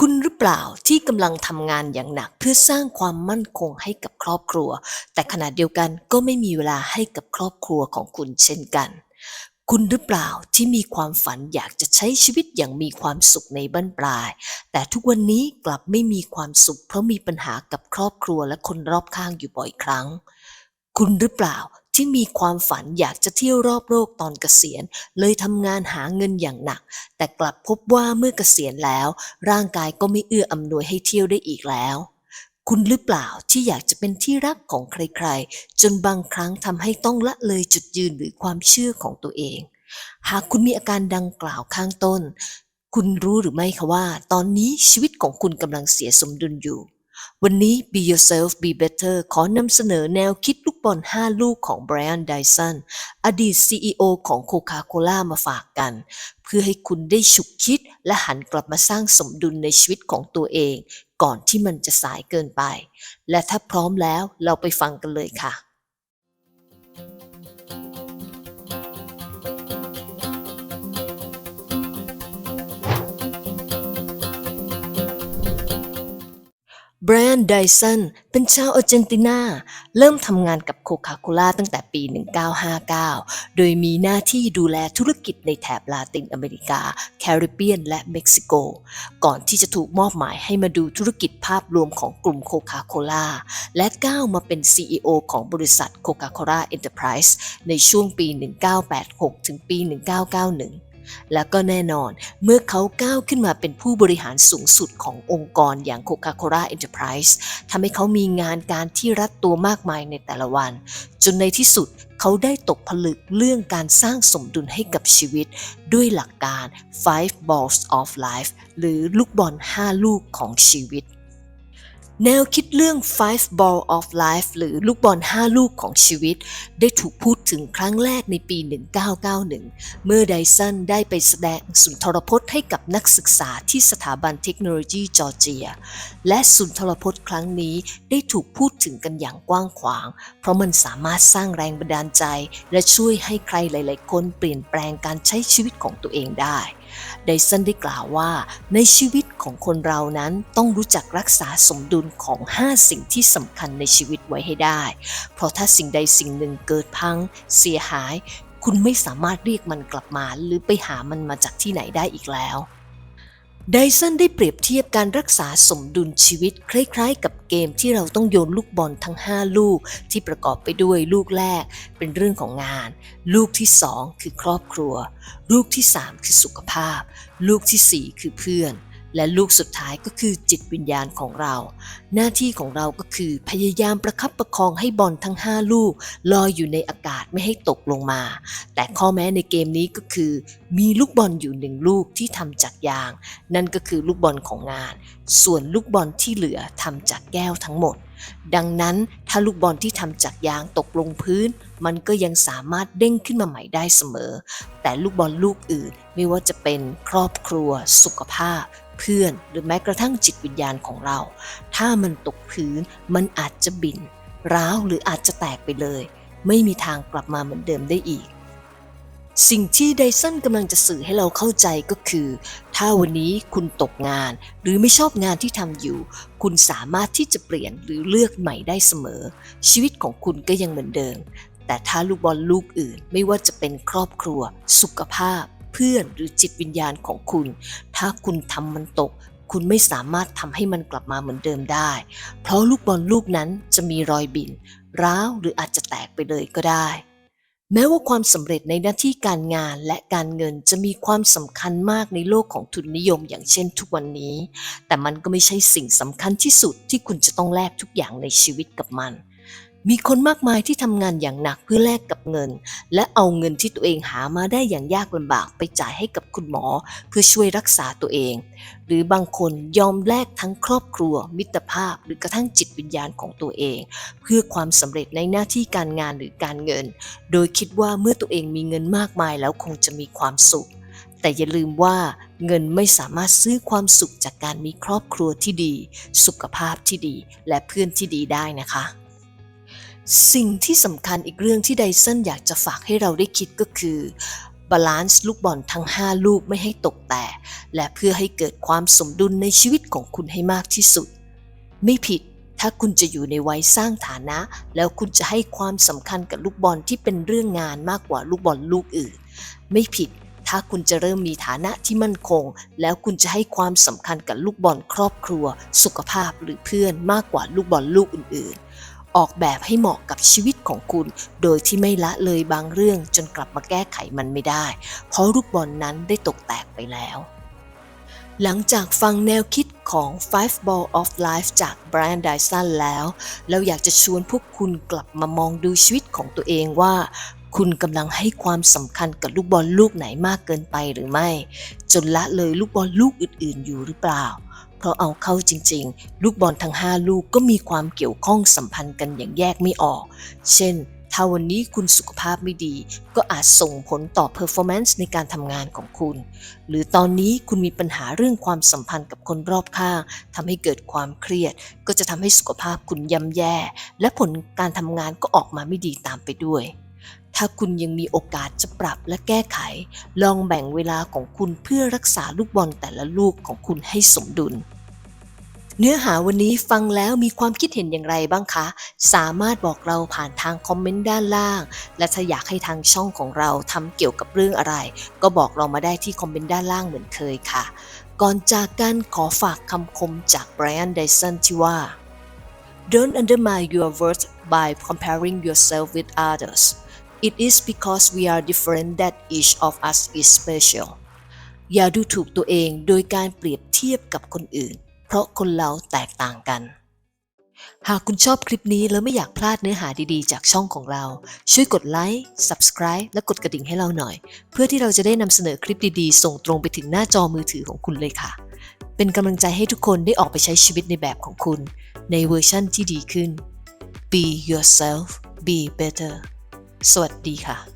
คุณหรือเปล่าที่กำลังทำงานอย่างหนักเพื่อสร้างความมั่นคงให้กับครอบครัว แต่ขณะเดียวกันก็ไม่มีเวลาให้กับครอบครัวของคุณเช่นกัน คุณหรือเปล่าที่มีความฝันอยากจะใช้ชีวิตอย่างมีความสุขในบั้นปลาย แต่ทุกวันนี้กลับไม่มีความสุขเพราะมีปัญหากับครอบครัวและคนรอบข้างอยู่บ่อยครั้ง คุณหรือเปล่า ที่มีความฝันอยากจะเที่ยวรอบโลกตอนเกษียณ เลยทำงานหาเงินอย่างหนัก แต่กลับพบว่าเมื่อเกษียณแล้ว ร่างกายก็ไม่เอื้ออำนวยให้เที่ยวได้อีกแล้ว คุณหรือเปล่าที่อยากจะเป็นที่รักของใครๆ จนบางครั้งทำให้ต้องละเลยจุดยืนหรือความเชื่อของตัวเอง หากคุณมีอาการดังกล่าวข้างต้น คุณรู้หรือไม่คะว่า ตอนนี้ชีวิตของคุณกำลังเสียสมดุลอยู่ วันนี้ Be Yourself Be Better ขอนำเสนอแนวคิดลูกบอล5 ลูกของ Brian Dyson อดีต CEO ของ Coca-Cola มาฝากกัน เพื่อให้คุณได้ฉุกคิดและหันกลับมาสร้างสมดุลในชีวิตของตัวเอง ก่อนที่มันจะสายเกินไป และถ้าพร้อมแล้วเราไปฟังกันเลยค่ะ แบรนด์ไดสันเป็นชาวอาร์เจนตินา เริ่มทำงานกับโคคาโคล่าตั้งแต่ปี 1959 โดยมีหน้าที่ดูแลธุรกิจในแถบลาตินอเมริกา แคริบเบียน และเม็กซิโก ก่อนที่จะถูกมอบหมายให้มาดูธุรกิจภาพรวมของกลุ่มโคคาโคล่าและก้าวมาเป็น CEO ของบริษัทโคคาโคล่าเอ็นเตอร์ไพรส์ในช่วงปี 1986 ถึงปี 1991 และก็แน่นอนเมื่อเขาก้าวขึ้นมาเป็นผู้บริหารสูงสุดขององค์กรอย่าง Coca-Cola Enterprise ทำให้เขามีงานการที่รัดตัวมากมายในแต่ละวัน จนในที่สุดเขาได้ตกผลึกเรื่องการสร้างสมดุลให้กับชีวิต ด้วยหลักการ five balls of life หรือลูกบอล 5 ลูกของชีวิต แนวคิดเรื่อง five ball of life หรือลูกบอล 5 ลูกของชีวิต ได้ถูกพูดถึงครั้งแรกในปี 1991 เมื่อไดสันได้ไปแสดงสุนทรพจน์ให้กับนักศึกษาที่สถาบันเทคโนโลยีจอร์เจีย และสุนทรพจน์ครั้งนี้ได้ถูกพูดถึงกันอย่างกว้างขวาง เพราะมันสามารถสร้างแรงบันดาลใจ และช่วยให้ใครหลาย ๆ คนเปลี่ยนแปลงการใช้ชีวิตของตัวเองได้ ไดสันได้กล่าวว่า ในชีวิตของคนเรานั้นต้องรู้จักรักษาสมดุลของ 5 สิ่งที่สำคัญในชีวิตไว้ให้ได้ เพราะถ้าสิ่งใดสิ่งหนึ่งเกิดพัง เสียหาย คุณไม่สามารถเรียกมันกลับมา หรือไปหามันมาจากที่ไหนได้อีกแล้ว ไดสันได้เปรียบเทียบการรักษาสมดุลชีวิต คล้ายๆ กับเกมที่เราต้องโยนลูกบอลทั้ง 5 ลูก ที่ประกอบไปด้วยลูกแรก เป็นเรื่องของงาน ลูกที่ 2 คือครอบครัว ลูกที่ 3 คือสุขภาพ ลูกทีสี่4 คือเพื่อน และลูกสุดท้ายก็คือจิตวิญญาณของเรา หน้าที่ของเราก็คือพยายามประคับประคองให้บอลทั้ง 5 ลูกลอยอยู่ในอากาศไม่ให้ตกลงมา แต่ข้อแม้ในเกมนี้ก็คือ มีลูกบอลอยู่หนึ่งลูกที่ทำจากยาง นั่นก็คือลูกบอลของงาน ส่วนลูกบอลที่เหลือทำจากแก้วทั้งหมด ดังนั้นถ้าลูกบอลที่ทำจากยางตกลงพื้น มันก็ยังสามารถเด้งขึ้นมาใหม่ได้เสมอ แต่ลูกบอลลูกอื่นไม่ว่าจะเป็นครอบครัว สุขภาพ เพื่อนหรือแม้กระทั่งจิตวิญญาณของเรา ถ้ามันตกพื้นมันอาจจะบิน ร้าวหรืออาจจะแตกไปเลย ไม่มีทางกลับมาเหมือนเดิมได้อีก สิ่งที่ไดสันกำลังจะสื่อให้เราเข้าใจก็คือ ถ้าวันนี้คุณตกงาน หรือไม่ชอบงานที่ทำอยู่ คุณสามารถที่จะเปลี่ยนหรือเลือกใหม่ได้เสมอ ชีวิตของคุณก็ยังเหมือนเดิมแต่ถ้าลูกบอลลูกอื่นไม่ว่าจะเป็นครอบครัว สุขภาพ เพื่อนหรือจิตวิญญาณของคุณ ถ้าคุณทำมันตก คุณไม่สามารถทำให้มันกลับมาเหมือนเดิมได้ เพราะลูกบอลลูกนั้นจะมีรอยบิน ร้าวหรืออาจจะแตกไปเลยก็ได้ แม้ว่าความสำเร็จในหน้าที่การงานและการเงินจะมีความสำคัญมากในโลกของทุนนิยมอย่างเช่นทุกวันนี้ แต่มันก็ไม่ใช่สิ่งสำคัญที่สุดที่คุณจะต้องแลกทุกอย่างในชีวิตกับมัน มีคนมากมายที่ทำงานอย่างหนักเพื่อแลกกับเงิน และเอาเงินที่ตัวเองหามาได้อย่างยากลำบากไปจ่ายให้กับคุณหมอ เพื่อช่วยรักษาตัวเอง หรือบางคนยอมแลกทั้งครอบครัว มิตรภาพ หรือกระทั่งจิตวิญญาณของตัวเอง เพื่อความสำเร็จในหน้าที่การงานหรือการเงิน โดยคิดว่าเมื่อตัวเองมีเงินมากมายแล้วคงจะมีความสุข แต่อย่าลืมว่าเงินไม่สามารถซื้อความสุขจากการมีครอบครัวที่ดี สุขภาพที่ดี และเพื่อนที่ดีได้นะคะ สิ่งที่สำคัญอีกเรื่องที่ไดสันอยากจะฝากให้เราได้คิดก็คือบาลานซ์ลูกบอลทั้ง 5 ลูกไม่ให้ตกแตก และเพื่อให้เกิดความสมดุลในชีวิตของคุณให้มากที่สุด ไม่ผิดถ้าคุณจะอยู่ในวัยสร้างฐานะ แล้วคุณจะให้ความสำคัญกับลูกบอลที่เป็นเรื่องงานมากกว่าลูกบอลลูกอื่น ไม่ผิดถ้าคุณจะเริ่มมีฐานะที่มั่นคง แล้วคุณจะให้ความสำคัญกับลูกบอลครอบครัว สุขภาพหรือเพื่อนมากกว่าลูกบอลลูกอื่นๆ ออกแบบให้เหมาะกับชีวิตของคุณ โดยที่ไม่ละเลยบางเรื่องจนกลับมาแก้ไขมันไม่ได้ เพราะลูกบอลนั้นได้ตกแตกไปแล้ว หลังจากฟังแนวคิดของ Five Ball of Life จาก Brian Dyson แล้ว เราอยากจะชวนพวกคุณกลับมามองดูชีวิตของตัวเองว่าคุณกำลังให้ความสำคัญกับลูกบอลลูกไหนมากเกินไปหรือไม่ จนละเลยลูกบอลลูกอื่น ๆ อยู่หรือเปล่า เพราะเอาเข้าจริง ๆ ลูกบอลทั้ง 5 ลูกก็มีความเกี่ยวข้องสัมพันธ์กันอย่างแยกไม่ออก เช่น ถ้าวันนี้คุณสุขภาพไม่ดี ก็อาจส่งผลต่อ performance ในการทำงานของคุณ หรือตอนนี้คุณมีปัญหาเรื่องความสัมพันธ์กับคนรอบข้างทำให้เกิดความเครียด ก็จะทำให้สุขภาพคุณย่ำแย่ และผลการทำงานก็ออกมาไม่ดีตามไปด้วย ถ้าคุณยังมีโอกาสจะปรับและแก้ไข ลองแบ่งเวลาของคุณเพื่อรักษาลูกบอลแต่ละลูกของคุณให้สมดุล เนื้อหาวันนี้ฟังแล้วมีความคิดเห็นอย่างไรบ้างคะ สามารถบอกเราผ่านทางคอมเมนต์ด้านล่าง และถ้าอยากให้ทางช่องของเราทำเกี่ยวกับเรื่องอะไร ก็บอกเรามาได้ที่คอมเมนต์ด้านล่างเหมือนเคยค่ะ ก่อนจากกันขอฝากคำคมจาก Brian Dyson ที่ว่า Don't undermine your worth by comparing yourself with others. It is because we are different that each of us is special. อย่าดูถูกตัวเองโดยการเปรียบเทียบกับคนอื่น เพราะคนเราแตกต่างกัน หากคุณชอบคลิปนี้แล้วไม่อยากพลาดเนื้อหาดีๆ จากช่องของเรา ช่วยกดไลค์ Subscribe และกดกระดิ่งให้เราหน่อย เพื่อที่เราจะได้นำเสนอคลิปดีๆ ส่งตรงไปถึงหน้าจอมือถือของคุณเลยค่ะ เป็นกำลังใจให้ทุกคนได้ออกไปใช้ชีวิตในแบบของคุณ ในเวอร์ชั่นที่ดีขึ้น Be yourself be better สวัสดีค่ะ